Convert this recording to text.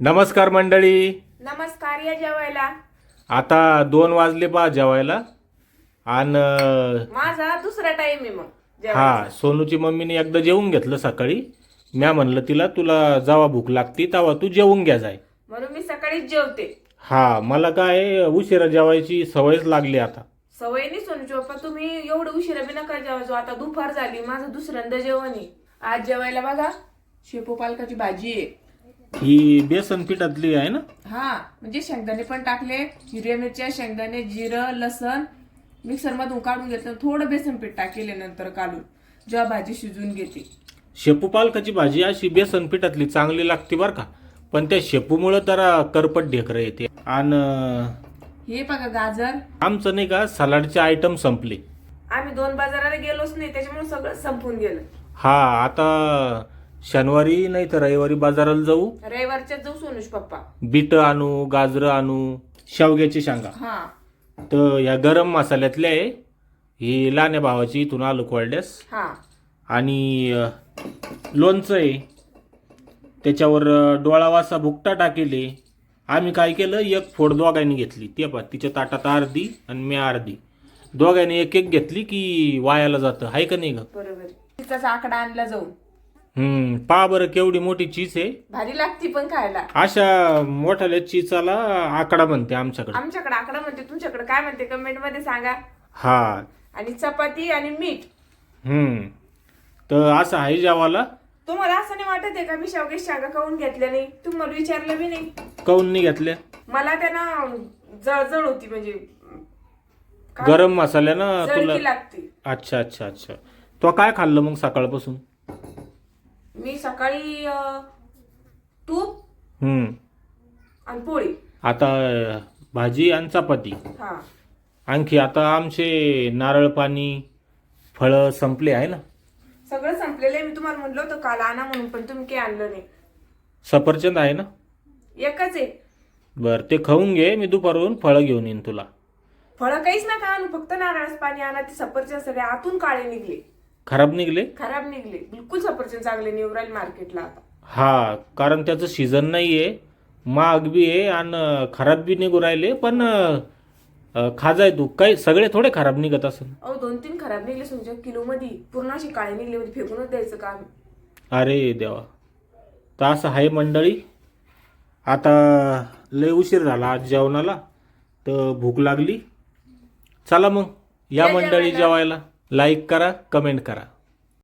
नमस्कार मंडळी. नमस्कार या जेवायला. आता दोन वाजले पहा जेवायला. आणि माझा दुसरा टाइम आहे मग हा सोनूची मम्मीने एकदा जेवून घेतलं सकाळी. म्या म्हणलं तिला तुला जेव्हा भूक लागती तेव्हा तू जेवून घ्या जाय. म्हणून मी सकाळीच जेवते. हा मला काय उशिरा जेवायची सवयच लागली आता. सवय नाही सोनूची पप्पा तुम्ही एवढं उशिरा बी नका जेवायचो आता दुपार झाली माझं दुसऱ्यांदा जेवण आहे. आज जेवायला बघा शेपू पालकाची भाजी आहे. ही बेसन पिठातली आहे ना? हा म्हणजे शेंगदाणे पण टाकले हिरव्या मिरच्या शेंगदाणे जिरं लसण मिक्सर मधून काढून घेतलं थोडं बेसन पीठ टाकेले नंतर काढून जेव्हा भाजी शिजवून घेते शेपू पालकाची भाजी अशी बेसन पिठातली चांगली लागते बरं का. पण त्या शेपूमुळं जरा करपट ढेकरं येते. आणि हे बघा गाजर. आमचं नाही का सलाडचे आयटम संपले. आम्ही दोन बाजाराला गेलोच नाही त्याच्यामुळे सगळं संपून गेलं. हा आता शनिवारी नाही तर रविवारी बाजाराला जाऊ. रविवारच्या जाऊ सोनूश पप्पा. बीट आणू गाजरं आणू शेवग्याची शेंगा. हा. तर या गरम मसाल्यातल्या आहे ही लहान्या भावाची इथून आलो कोरड्यास. हा. आणि अ, लोणचं आहे. त्याच्यावर अ, डोळा वासा भुकटा टाकेले. आम्ही काय केलं? एक फोड दोघांनी घेतली. ते पा तिच्या ताटात अर्धी आणि मी अर्धी. दोघांनी एक एक घेतली की वायाला जातं. आहे का नाही ग? बरोबर. तिचाच आकडा आणला जाऊन हम्म पहा बरं केवढी मोठी चीज आहे. भारी लागती पण खायला. अशा मोठ्याल्या चिचाला आकडा म्हणते आमच्याकडे. आमच्याकडे आकडा म्हणते तुमच्याकडे काय म्हणते कमेंटमध्ये सांगा. हा. आणि चपाती आणि मीठ. हम्म तर असं आहे जेवाला तुम्हाला असं नाही वाटत आहे का मी शेवगे शागा खाऊन घेतल्या नाही? तुम्हाला विचारलं बी नाही. काऊन नाही घेतल्या? मला त्यांना जळजळ होती म्हणजे? गरम मसाल्यानं तुला लागते. अच्छा अच्छा अच्छा. तो काय खाल्लं मग सकाळपासून? मी सकाळी अं, तूप हम्म. आणि पोळी. आता अं, भाजी आणि चपाती. हा. आणखी आता आमचे नारळ पाणी फळं संपले आहे ना? सगळं संपलेलं आहे. मी तुम्हाला म्हटलं होतं काल आणा म्हणून पण तुम्ही काही आणलं नाही. सफरचंद आहे ना? एकच आहे. बरं ते खाऊन घे. मी दुपारून फळं घेऊन येईन तुला. फळं काहीच नका आणू. फक्त नारळाचं पाणी आणा. ते सफरचंद सगळे आतून काळे निघले. खराब निघले? खराब निघले. बिलकुल सफरचंद चांगले निवडून राहिले मार्केटला आता. हा कारण त्याचं सीझन नाही आहे महाग बी आहे आणि खराब बी निघू राहिले पण अं, खाजाय तू. काही सगळे थोडे खराब निघत असेल. अहो दोन तीन खराब निघले तुमच्या किलो मध्ये पूर्ण अशी काळे निघले म्हणजे फेकूनच द्यायचं काम. अरे देवा. तर असं आहे मंडळी. आता लय उशीर झाला आज जेवणाला तर भूक लागली. चला मग या मंडळी. जेवायला. लाईक करा कमेंट करा.